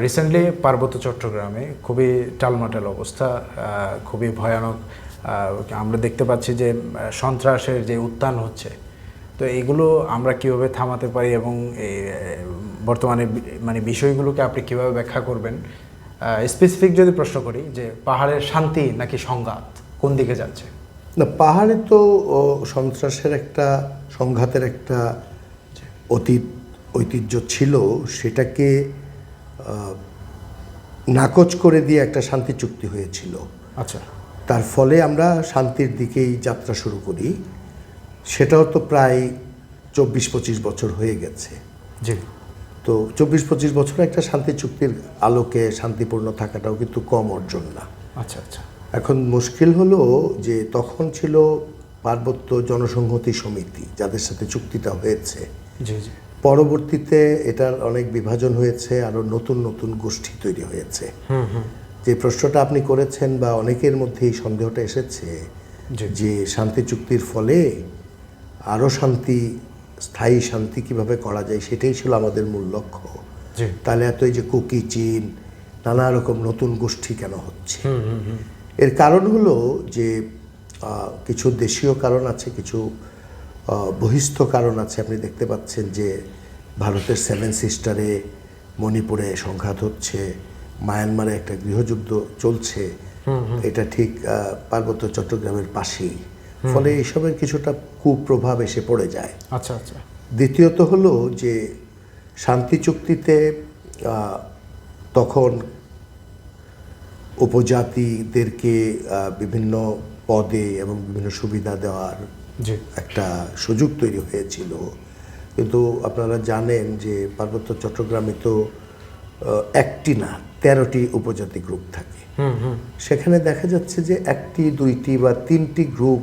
Recently পার্বত্য চট্টগ্রামে খুবই টালমাটাল অবস্থা খুবই ভয়ানক আমরা দেখতে পাচ্ছি যে সন্ত্রাসের যে উত্থান হচ্ছে তো এগুলো আমরা কীভাবে থামাতে পারি এবং এই, বর্তমানে মানে বিষয়গুলোকে আপনি কীভাবে ব্যাখ্যা করবেন? স্পেসিফিক যদি প্রশ্ন করি যে পাহাড়ের শান্তি নাকি সংঘাত কোন দিকে যাচ্ছে? না পাহাড়ে তো সন্ত্রাসের একটা সংঘাতের একটা অতীত ঐতিহ্য ছিল সেটাকে নাকচ করে দিয়ে একটা শান্তি চুক্তি হয়েছিল। আচ্ছা। তার ফলে আমরা শান্তির দিকেই যাত্রা শুরু করি। সেটাও তো প্রায় চব্বিশ পঁচিশ বছর হয়ে গেছে। জি। তো চব্বিশ পঁচিশ বছর একটা শান্তি চুক্তির আলোকে শান্তিপূর্ণ থাকাটাও কিন্তু কম অর্জন না। আচ্ছা আচ্ছা। এখন মুশকিল হলো যে তখন ছিল পার্বত্য জনসংহতি সমিতি যাদের সাথে চুক্তিটা হয়েছে। জি জি। পরবর্তীতে এটার অনেক বিভাজন হয়েছে আরও নতুন নতুন গোষ্ঠী তৈরি হয়েছে। হুম হুম। যে প্রশ্নটা আপনি করেছেন বা অনেকের মধ্যে এই সন্দেহটা এসেছে। যে শান্তি চুক্তির ফলে আরও শান্তি স্থায়ী শান্তি কীভাবে করা যায় সেটাই ছিল আমাদের মূল লক্ষ্য। তাহলে এত এই যে কুকি চীন নানা রকম নতুন গোষ্ঠী কেন হচ্ছে? হুম হুম হুম। এর কারণ হলো যে কিছু দেশীয় কারণ আছে কিছু বহিস্থ কারণ আছে। আপনি দেখতে পাচ্ছেন যে ভারতের সেভেন সিস্টারে মণিপুরে সংঘাত হচ্ছে মায়ানমারে একটা গৃহযুদ্ধ চলছে। এটা ঠিক পার্বত্য চট্টগ্রামের পাশেই। ফলে এইসবের কিছুটা কুপ্রভাব এসে পড়ে যায়। আচ্ছা আচ্ছা। দ্বিতীয়ত হলো যে শান্তি চুক্তিতে তখন উপজাতিদেরকে বিভিন্ন পদে এবং বিভিন্ন সুবিধা দেওয়ার একটা সুযোগ তৈরি হয়েছিল। কিন্তু আপনারা জানেন যে পার্বত্য চট্টগ্রামে তো একটি না তেরোটি উপজাতি গ্রুপ থাকে। সেখানে দেখা যাচ্ছে যে একটি দুইটি বা তিনটি গ্রুপ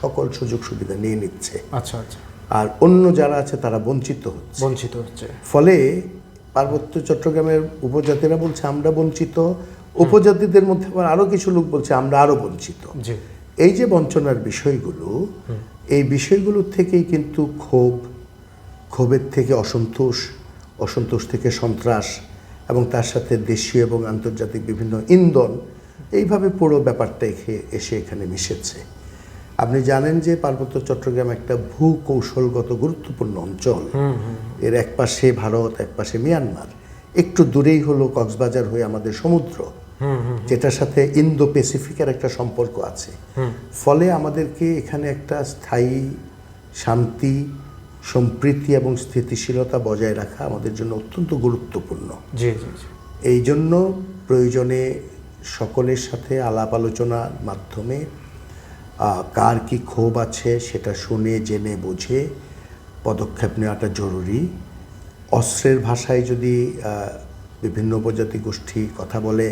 সকল সুযোগ সুবিধা নিয়ে নিচ্ছে। আচ্ছা আচ্ছা। আর অন্য যারা আছে তারা বঞ্চিত হচ্ছে। বঞ্চিত হচ্ছে। ফলে পার্বত্য চট্টগ্রামের উপজাতিরা বলছে আমরা বঞ্চিত। উপজাতিদের মধ্যে আবার আরও কিছু লোক বলছে আমরা আরও বঞ্চিত। জি। এই যে বঞ্চনার বিষয়গুলো এই বিষয়গুলোর থেকেই কিন্তু ক্ষোভ ক্ষোভের থেকে অসন্তোষ অসন্তোষ থেকে সন্ত্রাস এবং তার সাথে দেশীয় এবং আন্তর্জাতিক বিভিন্ন ইন্ধন এইভাবে পুরো ব্যাপারটা এখে- এসে এখানে মিশেছে। আপনি জানেন যে পার্বত্য চট্টগ্রাম একটা ভূ কৌশলগত গুরুত্বপূর্ণ অঞ্চল। এর এক পাশে ভারত এক পাশে মিয়ানমার। একটু দূরেই হলো কক্সবাজার হয়ে আমাদের সমুদ্র। যেটার সাথে ইন্দো প্যাসিফিকের একটা সম্পর্ক আছে। ফলে আমাদেরকে এখানে একটা স্থায়ী শান্তি সম্প্রীতি এবং স্থিতিশীলতা বজায় রাখা আমাদের জন্য অত্যন্ত গুরুত্বপূর্ণ। এই জন্য প্রয়োজনে সকলের সাথে আলাপ আলোচনার মাধ্যমে কার কি ক্ষোভ আছে সেটা শুনে জেনে বুঝে পদক্ষেপ নেওয়াটা জরুরি। অস্ত্রের ভাষায় যদি বিভিন্ন উপজাতি গোষ্ঠী কথা বলে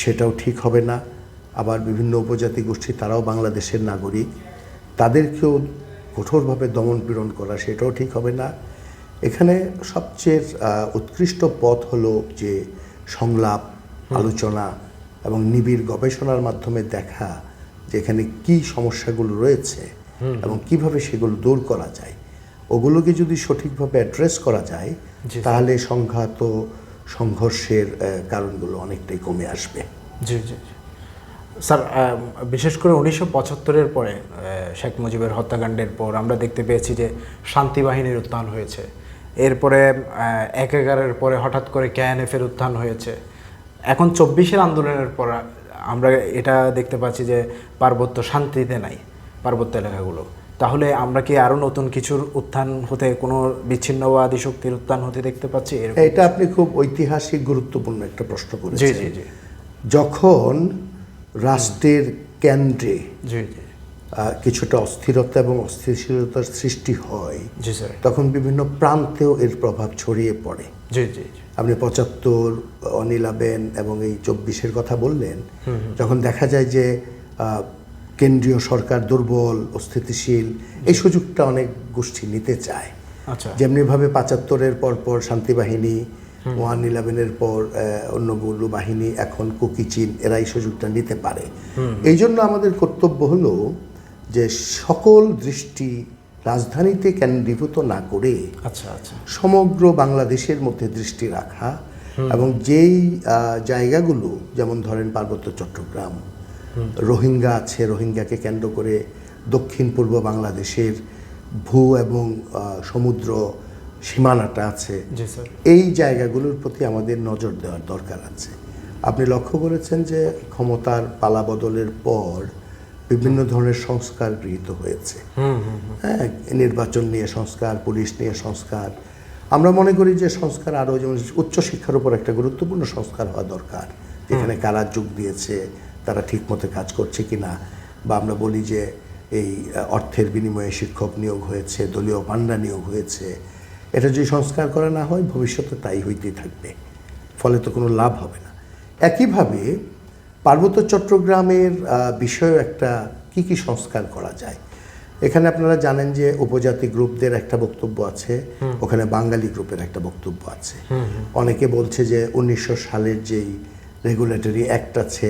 সেটাও ঠিক হবে না। আবার বিভিন্ন উপজাতি গোষ্ঠী তারাও বাংলাদেশের নাগরিক। তাদেরকেও কঠোরভাবে দমন পীড়ন করা সেটাও ঠিক হবে না। এখানে সবচেয়ে উৎকৃষ্ট পথ হলো যে সংলাপ আলোচনা এবং নিবিড় গবেষণার মাধ্যমে দেখা যে এখানে কি সমস্যাগুলো রয়েছে এবং কীভাবে সেগুলো দূর করা যায়। ওগুলোকে যদি সঠিকভাবে অ্যাড্রেস করা যায় তাহলে সংঘাত সংঘর্ষের কারণগুলো অনেকটাই কমে আসবে। জি জি। স্যার বিশেষ করে উনিশশো পঁচাত্তরের পরে শেখ মুজিবের হত্যাকাণ্ডের পর আমরা দেখতে পেয়েছি যে শান্তি বাহিনীর উত্থান হয়েছে। এরপরে এক এগারের পরে হঠাৎ করে কেএনএফের উত্থান হয়েছে। এখন চব্বিশের আন্দোলনের পর আমরা এটা দেখতে পাচ্ছি যে পার্বত্য শান্তিতে নাই, পার্বত্য এলাকাগুলো। তাহলে আমরা কি আরও নতুন কিছুর উত্থান হতে কোনো বিচ্ছিন্নবাদী শক্তির উত্থান হতে দেখতে পাচ্ছি? এটা আপনি খুব ঐতিহাসিক গুরুত্বপূর্ণ একটা প্রশ্ন করেছেন। জি জি যখন রাষ্ট্রের কেন্দ্রে জি জি। কিছুটা অস্থিরতা এবং অস্থিতিশীলতার সৃষ্টি হয় তখন বিভিন্ন প্রান্তেও এর প্রভাব ছড়িয়ে পড়ে। জি জি জি। আপনি পঁচাত্তর অনিলাবেন এবং এই চব্বিশের কথা বললেন যখন দেখা যায় যে কেন্দ্রীয় সরকার দুর্বল অস্থিতিশীল এই সুযোগটা অনেক গোষ্ঠী নিতে চায়। আচ্ছা। যেমনিভাবে পাঁচাত্তরের পর পর শান্তি বাহিনী ওয়ান ইলেভেনের পর অন্যগুলো বাহিনী এখন কুকি চীন এরা এই সুযোগটা নিতে পারে। এই জন্য আমাদের কর্তব্য হলো যে সকল দৃষ্টি রাজধানীতে কেন্দ্রীভূত না করে আচ্ছা আচ্ছা। সমগ্র বাংলাদেশের মধ্যে দৃষ্টি রাখা এবং যেই জায়গাগুলো যেমন ধরেন পার্বত্য চট্টগ্রাম রোহিঙ্গা আছে রোহিঙ্গাকে কেন্দ্র করে দক্ষিণ পূর্ব বাংলাদেশের ভূ এবং সমুদ্র সীমানাটা আছে। এই জায়গাগুলোর প্রতি আমাদের নজর দেওয়ার দরকার আছে। আপনি লক্ষ্য করেছেন যে ক্ষমতার পালা বদলের পর বিভিন্ন ধরনের সংস্কার গৃহীত হয়েছে। হ্যাঁ নির্বাচন নিয়ে সংস্কার পুলিশ নিয়ে সংস্কার। আমরা মনে করি যে সংস্কার আরও যেমন উচ্চশিক্ষার উপর একটা গুরুত্বপূর্ণ সংস্কার হওয়া দরকার। যেখানে কারা যোগ দিয়েছে তারা ঠিকমতো কাজ করছে কি না বা আমরা বলি যে এই অর্থের বিনিময়ে শিক্ষক নিয়োগ হয়েছে দলীয় পান্ডা নিয়োগ হয়েছে এটা যদি সংস্কার করা না হয় ভবিষ্যতে তাই হইতেই থাকবে। ফলে তো কোনো লাভ হবে না। একইভাবে পার্বত্য চট্টগ্রামের বিষয়েও একটা কি কি সংস্কার করা যায়? এখানে আপনারা জানেন যে উপজাতি গ্রুপদের একটা বক্তব্য আছে ওখানে বাঙালি গ্রুপের একটা বক্তব্য আছে। অনেকে বলছে যে উনিশশো সালের যেই রেগুলেটরি অ্যাক্ট আছে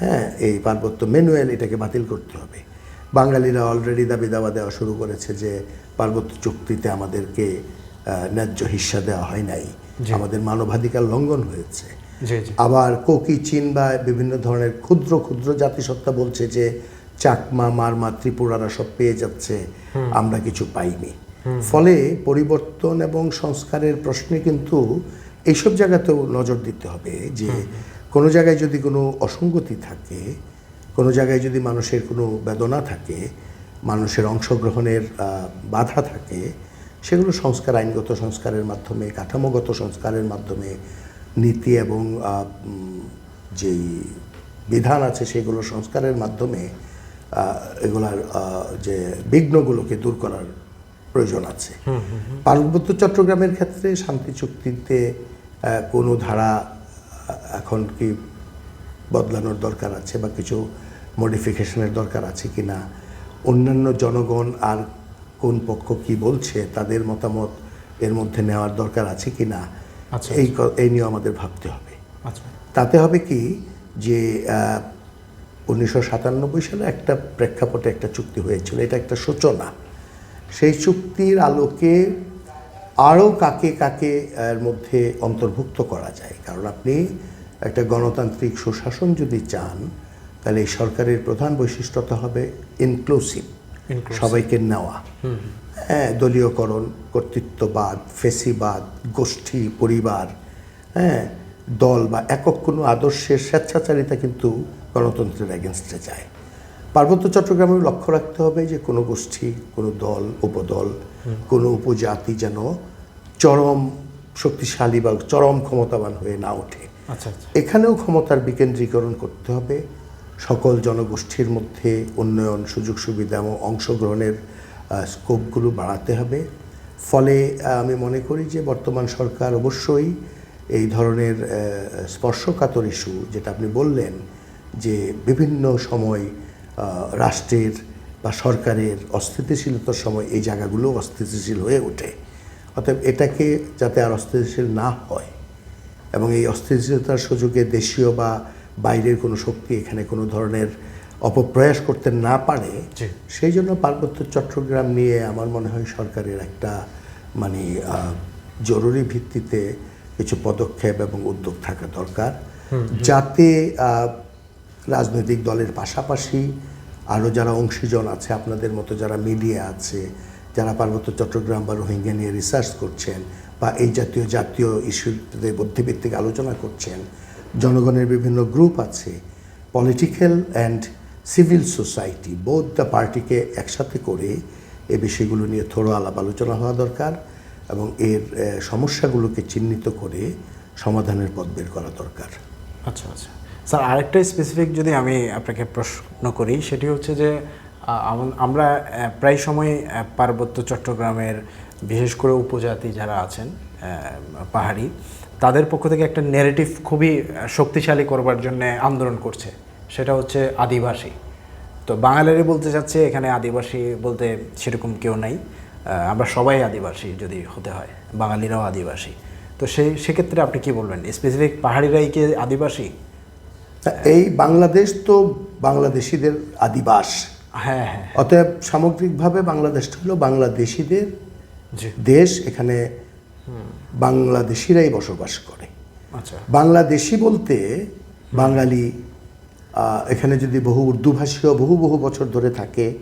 হ্যাঁ এই পার্বত্য ম্যানুয়াল এটাকে বাতিল করতে হবে। বাঙালিরা অলরেডি দাবি দাওয়া দেওয়া শুরু করেছে যে পার্বত্য চুক্তিতে আমাদেরকে ন্যায্য হিস্সা দেওয়া হয় নাই। আমাদের মানবাধিকার লঙ্ঘন হয়েছে। আবার কোকি চীন বা বিভিন্ন ধরনের ক্ষুদ্র ক্ষুদ্র জাতিসত্তা বলছে যে চাকমা মারমা ত্রিপুরারা সব পেয়ে যাচ্ছে আমরা কিছু পাইনি। ফলে পরিবর্তন এবং সংস্কারের প্রশ্নে কিন্তু এইসব জায়গাতেও নজর দিতে হবে যে কোনো জায়গায় যদি কোনো অসঙ্গতি থাকে কোনো জায়গায় যদি মানুষের কোনো বেদনা থাকে মানুষের অংশগ্রহণের বাধা থাকে সেগুলো সংস্কার আইনগত সংস্কারের মাধ্যমে কাঠামোগত সংস্কারের মাধ্যমে নীতি এবং যেই বিধান আছে সেগুলো সংস্কারের মাধ্যমে এগুলার যে বিঘ্নগুলোকে দূর করার প্রয়োজন আছে। পার্বত্য চট্টগ্রামের ক্ষেত্রে শান্তি চুক্তিতে কোনো ধারা এখন কি বদলানোর দরকার আছে বা কিছু মডিফিকেশনের দরকার আছে কি না? অন্যান্য জনগণ আর কোন পক্ষ কি বলছে তাদের মতামত এর মধ্যে নেওয়ার দরকার আছে কি না? আচ্ছা। এই এই নিয়ে আমাদের ভাবতে হবে। আচ্ছা। তাতে হবে কি যে উনিশশো সাতানব্বই সালে একটা প্রেক্ষাপটে একটা চুক্তি হয়েছিল এটা একটা সূচনা। সেই চুক্তির আলোকে আরও কাকে কাকে এর মধ্যে অন্তর্ভুক্ত করা যায়। কারণ আপনি একটা গণতান্ত্রিক সুশাসন যদি চান তাহলে এই সরকারের প্রধান বৈশিষ্ট্যতা হবে ইনক্লুসিভ সবাইকে নেওয়া। হ্যাঁ দলীয়করণ কর্তৃত্ববাদ ফেসিবাদ গোষ্ঠী পরিবার হ্যাঁ দল বা একক কোনো আদর্শের স্বেচ্ছাচারিতা কিন্তু গণতন্ত্রের এগেনস্টে যায়। পার্বত্য চট্টগ্রামের লক্ষ্য রাখতে হবে যে কোনো গোষ্ঠী কোনো দল উপদল কোনো উপজাতি যেন চরম শক্তিশালী বা চরম ক্ষমতাবান হয়ে না ওঠে। আচ্ছা আচ্ছা। এখানেও ক্ষমতার বিকেন্দ্রীকরণ করতে হবে। সকল জনগোষ্ঠীর মধ্যে উন্নয়ন সুযোগ সুবিধা এবং অংশগ্রহণের স্কোপগুলো বাড়াতে হবে। ফলে আমি মনে করি যে বর্তমান সরকার অবশ্যই এই ধরনের স্পর্শকাতর ইস্যু যেটা আপনি বললেন যে বিভিন্ন সময় রাষ্ট্রের বা সরকারের অস্থিতিশীলতার সময় এই জায়গাগুলো অস্থিতিশীল হয়ে ওঠে। অতএব এটাকে যাতে আর অস্থিতিশীল না হয় এবং এই অস্থিতিশীলতার সুযোগে দেশীয় বা বাইরের কোনো শক্তি এখানে কোনো ধরনের অপপ্রয়াস করতে না পারে সেই জন্য পার্বত্য চট্টগ্রাম নিয়ে আমার মনে হয় সরকারের একটা মানে জরুরি ভিত্তিতে কিছু পদক্ষেপ এবং উদ্যোগ থাকা দরকার। যাতে রাজনৈতিক দলের পাশাপাশি আরও যারা অংশীজন আছে, আপনাদের মতো যারা মিডিয়া আছে, যারা পার্বত্য চট্টগ্রাম বা রোহিঙ্গা নিয়ে রিসার্চ করছেন বা এই জাতীয় জাতীয় ইস্যুতে বুদ্ধিভিত্তিক আলোচনা করছেন, জনগণের বিভিন্ন গ্রুপ আছে political and civil society both the পার্টিকে একসাথে করে এ বিষয়গুলো নিয়ে থোড়ো আলাপ আলোচনা হওয়া দরকার এবং এর সমস্যাগুলোকে চিহ্নিত করে সমাধানের পথ বের করা দরকার। আচ্ছা আচ্ছা। স্যার, আরেকটা স্পেসিফিক যদি আমি আপনাকে প্রশ্ন করি, সেটি হচ্ছে যে আমরা প্রায় সময় পার্বত্য চট্টগ্রামের বিশেষ করে উপজাতি যারা আছেন পাহাড়ি, তাদের পক্ষ থেকে একটা নেগেটিভ খুবই শক্তিশালী করবার জন্য আন্দোলন করছে। সেটা হচ্ছে আদিবাসী। তো বাঙালিরা বলতে চাচ্ছে, এখানে আদিবাসী বলতে সেরকম কেউ নাই। আমরা সবাই আদিবাসী যদি হতে হয়, বাঙালিরাও আদিবাসী। তো সেই সেক্ষেত্রে আপনি কি বলবেন? স্পেসিফিক পাহাড়িরাই কি আদিবাসী? এই বাংলাদেশ তো বাংলাদেশিদের আদিবাস। হ্যাঁ হ্যাঁ। অতএব সামগ্রিকভাবে বাংলাদেশটা হলো বাংলাদেশিদের দেশ এখানে বাংলাদেশিরাই বসবাস করে। আচ্ছা। বাংলাদেশি বলতে বাঙালি এখানে যদি বহু উর্দুভাষীয় বহু বহু বছর ধরে থাকে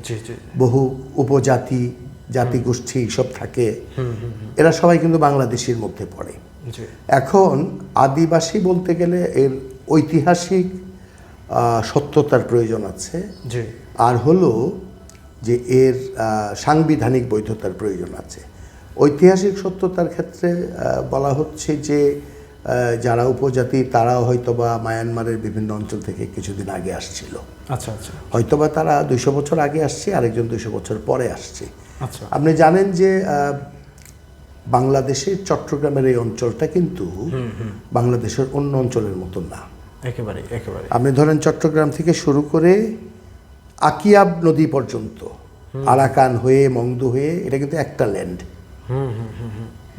বহু উপজাতি জাতিগোষ্ঠী সব থাকে এরা সবাই কিন্তু বাংলাদেশির মধ্যে পড়ে। এখন আদিবাসী বলতে গেলে এর ঐতিহাসিক সত্যতার প্রয়োজন আছে। আর হলো যে এর সাংবিধানিক বৈধতার প্রয়োজন আছে। ঐতিহাসিক সত্যতার ক্ষেত্রে বলা হচ্ছে যে যারা উপজাতি তারাও হয়তোবা মায়ানমারের বিভিন্ন অঞ্চল থেকে কিছুদিন আগে আসছিল। আচ্ছা আচ্ছা। হয়তোবা তারা দুইশো বছর আগে আসছে আরেকজন দুইশো বছর পরে আসছে। আচ্ছা। আপনি জানেন যে বাংলাদেশের চট্টগ্রামের এই অঞ্চলটা কিন্তু বাংলাদেশের অন্য অঞ্চলের মতো না। একেবারে একেবারে। আপনি ধরেন চট্টগ্রাম থেকে শুরু করে আকিয়াব নদী পর্যন্ত আরাকান হয়ে মংদু হয়ে এটা কিন্তু একটা ল্যান্ড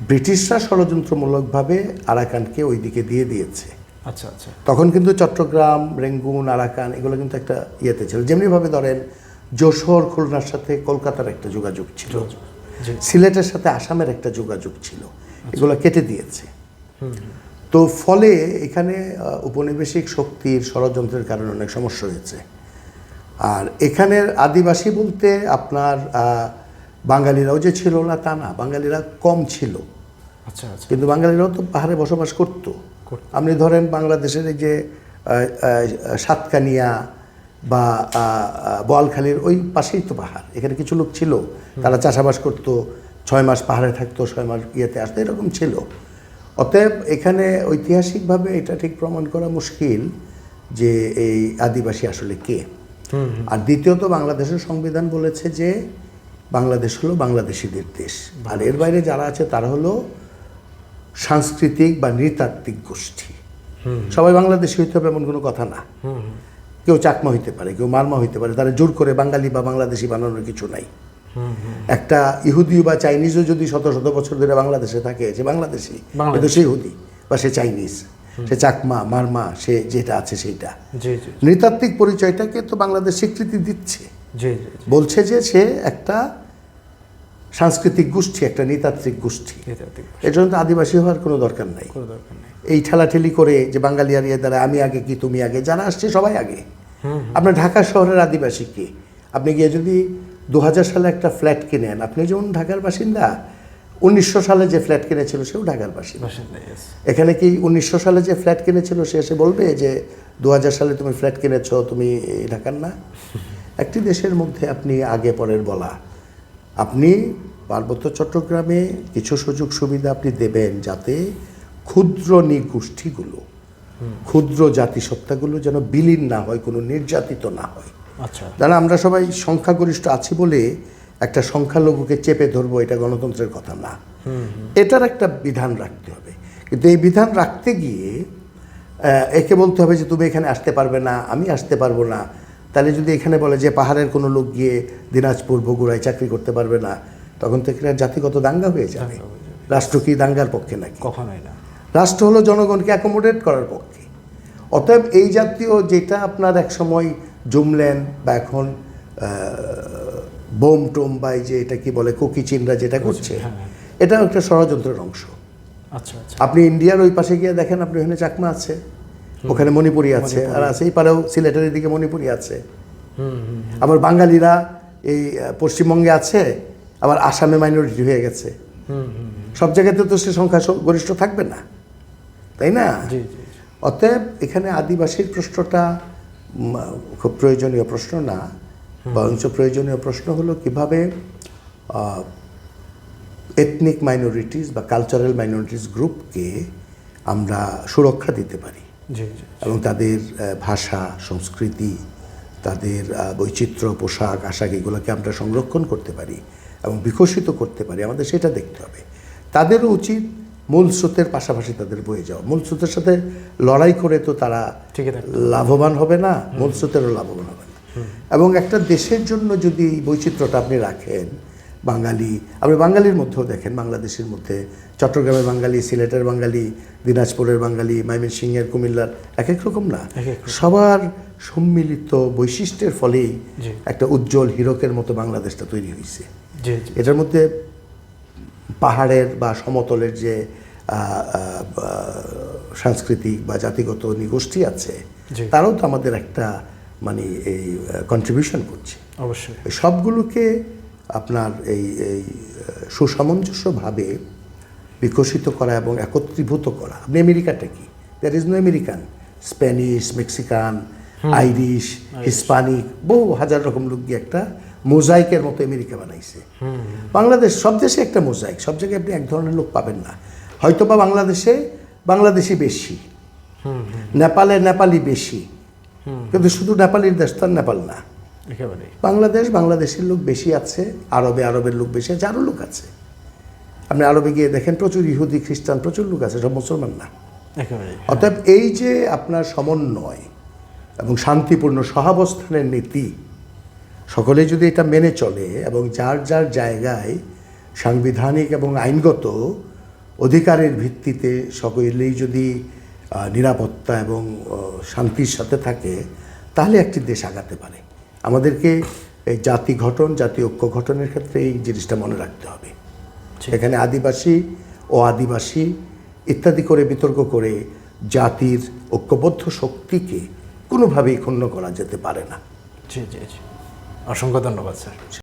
ব্রিটিশরা ষড়যন্ত্রমূলকভাবে আরাকানকে ওইদিকে দিয়ে দিয়েছে। আচ্ছা আচ্ছা। তখন কিন্তু চট্টগ্রাম রেঙ্গুন আরাকান এগুলো কিন্তু একটা ইয়েতে ছিল। যেমনিভাবে ধরেন যশোর খুলনার সাথে কলকাতার একটা যোগাযোগ ছিল। সিলেটের সাথে আসামের একটা যোগাযোগ ছিল। এগুলো কেটে দিয়েছে। তো ফলে এখানে উপনিবেশিক শক্তির ষড়যন্ত্রের কারণে অনেক সমস্যা হয়েছে। আর এখানের আদিবাসী বলতে আপনার বাঙালিরাও যে ছিল না তা না বাঙালিরা কম ছিল। আচ্ছা আচ্ছা। কিন্তু বাঙালিরাও তো পাহাড়ে বসবাস করতো। আপনি ধরেন বাংলাদেশের এই যে সাতকানিয়া বা বোয়ালখালীর ওই পাশেই তো পাহাড়। এখানে কিছু লোক ছিল তারা চাষাবাস করতো ছয় মাস পাহাড়ে থাকতো ছয় মাস ইয়েতে আসতো এরকম ছিল। অতএব এখানে ঐতিহাসিকভাবে এটা ঠিক প্রমাণ করা মুশকিল যে এই আদিবাসী আসলে কে। আর দ্বিতীয়ত বাংলাদেশের সংবিধান বলেছে যে বাংলাদেশ হলো বাংলাদেশিদের দেশ। আর এর বাইরে যারা আছে তারা হলো সাংস্কৃতিক বা নৃতাত্ত্বিক গোষ্ঠী। সবাই বাংলাদেশি হইতে হবে এমন কোনো কথা না। কেউ চাকমা হইতে পারে কেউ মারমা হইতে পারে তারা জোর করে বাঙালি বা বাংলাদেশি বানানোর কিছু নাই। একটা ইহুদি বা চাইনিজও যদি শত শত বছর ধরে বাংলাদেশে থাকে সে বাংলাদেশি। কিন্তু সে ইহুদি বা সে চাইনিজ। সে চাকমা মারমা সে যেটা আছে সেইটা। নৃতাত্ত্বিক পরিচয়টাকে তো বাংলাদেশ স্বীকৃতি দিচ্ছে। বলছে যে সে একটা সাংস্কৃতিক গোষ্ঠী একটা নৃতাত্ত্বিক গোষ্ঠী। এর জন্য তো আদিবাসী হওয়ার কোনো দরকার নাই। কোনো দরকার নেই। এই ঠেলাঠেলি করে যে বাঙালি আর দ্বারা আমি আগে কি তুমি আগে যারা আসছে সবাই আগে। আপনার ঢাকা শহরের আদিবাসী কে? আপনি গিয়ে যদি দু সালে একটা ফ্ল্যাট কিনেন আপনি যেমন ঢাকার বাসিন্দা উনিশশো সালে যে ফ্ল্যাট কিনেছিল সেও ঢাকার বাসিন্দা। এখানে কি উনিশশো সালে যে ফ্ল্যাট কিনেছিল সে এসে বলবে যে দু হাজার সালে তুমি ফ্ল্যাট কিনেছো তুমি ঢাকার না? একটি দেশের মধ্যে আপনি আগে পরের বলা। আপনি পার্বত্য চট্টগ্রামে কিছু সুযোগ সুবিধা আপনি দেবেন যাতে ক্ষুদ্র নিগোষ্ঠীগুলো ক্ষুদ্র জাতিসত্তাগুলো যেন বিলীন না হয় কোনো নির্যাতিত না হয়। আচ্ছা। তাহলে আমরা সবাই সংখ্যাগরিষ্ঠ আছি বলে একটা সংখ্যালঘুকে চেপে ধরবো এটা গণতন্ত্রের কথা না। এটার একটা বিধান রাখতে হবে। কিন্তু এই বিধান রাখতে গিয়ে একে বলতে হবে যে তুমি এখানে আসতে পারবে না আমি আসতে পারব না। তাহলে যদি এখানে বলে যে পাহাড়ের কোনো লোক গিয়ে দিনাজপুর বগুড়ায় চাকরি করতে পারবে না তখন তো এখানে জাতিগত দাঙ্গা হয়ে যাবে। রাষ্ট্র কি দাঙ্গার পক্ষে নাকি? কখনোই না। রাষ্ট্র হলো জনগণকে অ্যাকোমোডেট করার পক্ষে। অতএব এই জাতীয় যেটা আপনার এক সময় জুমলেন বা এখন বোম টোম বা এই যে এটা কি বলে কুকি চিনরা যেটা করছে এটাও একটা ষড়যন্ত্রের অংশ। আচ্ছা আচ্ছা। আপনি ইন্ডিয়ার ওই পাশে গিয়ে দেখেন আপনি ওখানে চাকমা আছে। ওখানে মণিপুরি আছে। আর আছে এই পারেও সিলেটের দিকে মণিপুরি আছে। আবার বাঙালিরা এই পশ্চিমবঙ্গে আছে আবার আসামে মাইনরিটি হয়ে গেছে। সব জায়গাতে তো সে সংখ্যা গরিষ্ঠ থাকবে না। তাই না। অতএব এখানে আদিবাসীর প্রশ্নটা খুব প্রয়োজনীয় প্রশ্ন না। বরঞ্চ প্রয়োজনীয় প্রশ্ন হলো কীভাবে এথনিক মাইনরিটিস বা কালচারাল মাইনরিটিস গ্রুপকে আমরা সুরক্ষা দিতে পারি। এবং তাদের ভাষা সংস্কৃতি তাদের বৈচিত্র্য পোশাক আশাক এগুলোকে আমরা সংরক্ষণ করতে পারি এবং বিকশিত করতে পারি। আমাদের সেটা দেখতে হবে। তাদেরও উচিত মূল স্রোতের পাশাপাশি তাদের বয়ে যাওয়া। মূল স্রোতের সাথে লড়াই করে তো তারা। লাভবান হবে না মূল স্রোতেরও লাভবান হবে না। এবং একটা দেশের জন্য যদি এই বৈচিত্র্যটা আপনি রাখেন বাঙালি আপনি বাঙালির মধ্যেও দেখেন বাংলাদেশের মধ্যে চট্টগ্রামের বাঙালি সিলেটের বাঙালি দিনাজপুরের বাঙালি ময়মনসিংহের কুমিল্লার এক এক রকম না? সবার সম্মিলিত বৈশিষ্ট্যের ফলেই একটা উজ্জ্বল হীরকের মতো বাংলাদেশটা তৈরি হয়েছে এটার মধ্যে পাহাড়ের বা সমতলের যে সাংস্কৃতিক বা জাতিগত নিগোষ্ঠী আছে। তারাও তো আমাদের একটা মানে এই কন্ট্রিবিউশন করছে। অবশ্যই। সবগুলোকে আপনার এই এই সুসামঞ্জস্যভাবে বিকশিত করা এবং একত্রীভূত করা। আপনি আমেরিকাটা কি? There is no American Spanish Mexican Irish Hispanic বহু হাজার রকম লোক গিয়ে একটা মোজাইকের মতো আমেরিকা বানাইছে। বাংলাদেশ সব দেশে একটা মোজাইক সব জায়গায় আপনি এক ধরনের লোক পাবেন না। হয়তো বা বাংলাদেশে বাংলাদেশি বেশি। নেপালে নেপালি বেশি। কিন্তু শুধু নেপালির দেশ তো নেপাল না। একেবারেই। বাংলাদেশ বাংলাদেশের লোক বেশি আছে আরবে আরবের লোক বেশি আছে আরও লোক আছে। আপনি আরবে গিয়ে দেখেন প্রচুর ইহুদি খ্রিস্টান প্রচুর লোক আছে সব মুসলমান না। অতএব এই যে আপনার সমন্বয় এবং শান্তিপূর্ণ সহাবস্থানের নীতি সকলে যদি এটা মেনে চলে এবং যার যার জায়গায় সাংবিধানিক এবং আইনগত অধিকারের ভিত্তিতে সকলেই যদি নিরাপত্তা এবং শান্তির সাথে থাকে তাহলে একটি দেশ আগাতে পারে। আমাদেরকে এই জাতি গঠন জাতি ঐক্য গঠনের ক্ষেত্রে এই জিনিসটা মনে রাখতে হবে। এখানে আদিবাসী ও আদিবাসী ইত্যাদি করে বিতর্ক করে জাতির ঐক্যবদ্ধ শক্তিকে কোনোভাবেই ক্ষুণ্ণ করা যেতে পারে না। জি জি জি। অসংখ্য ধন্যবাদ স্যার।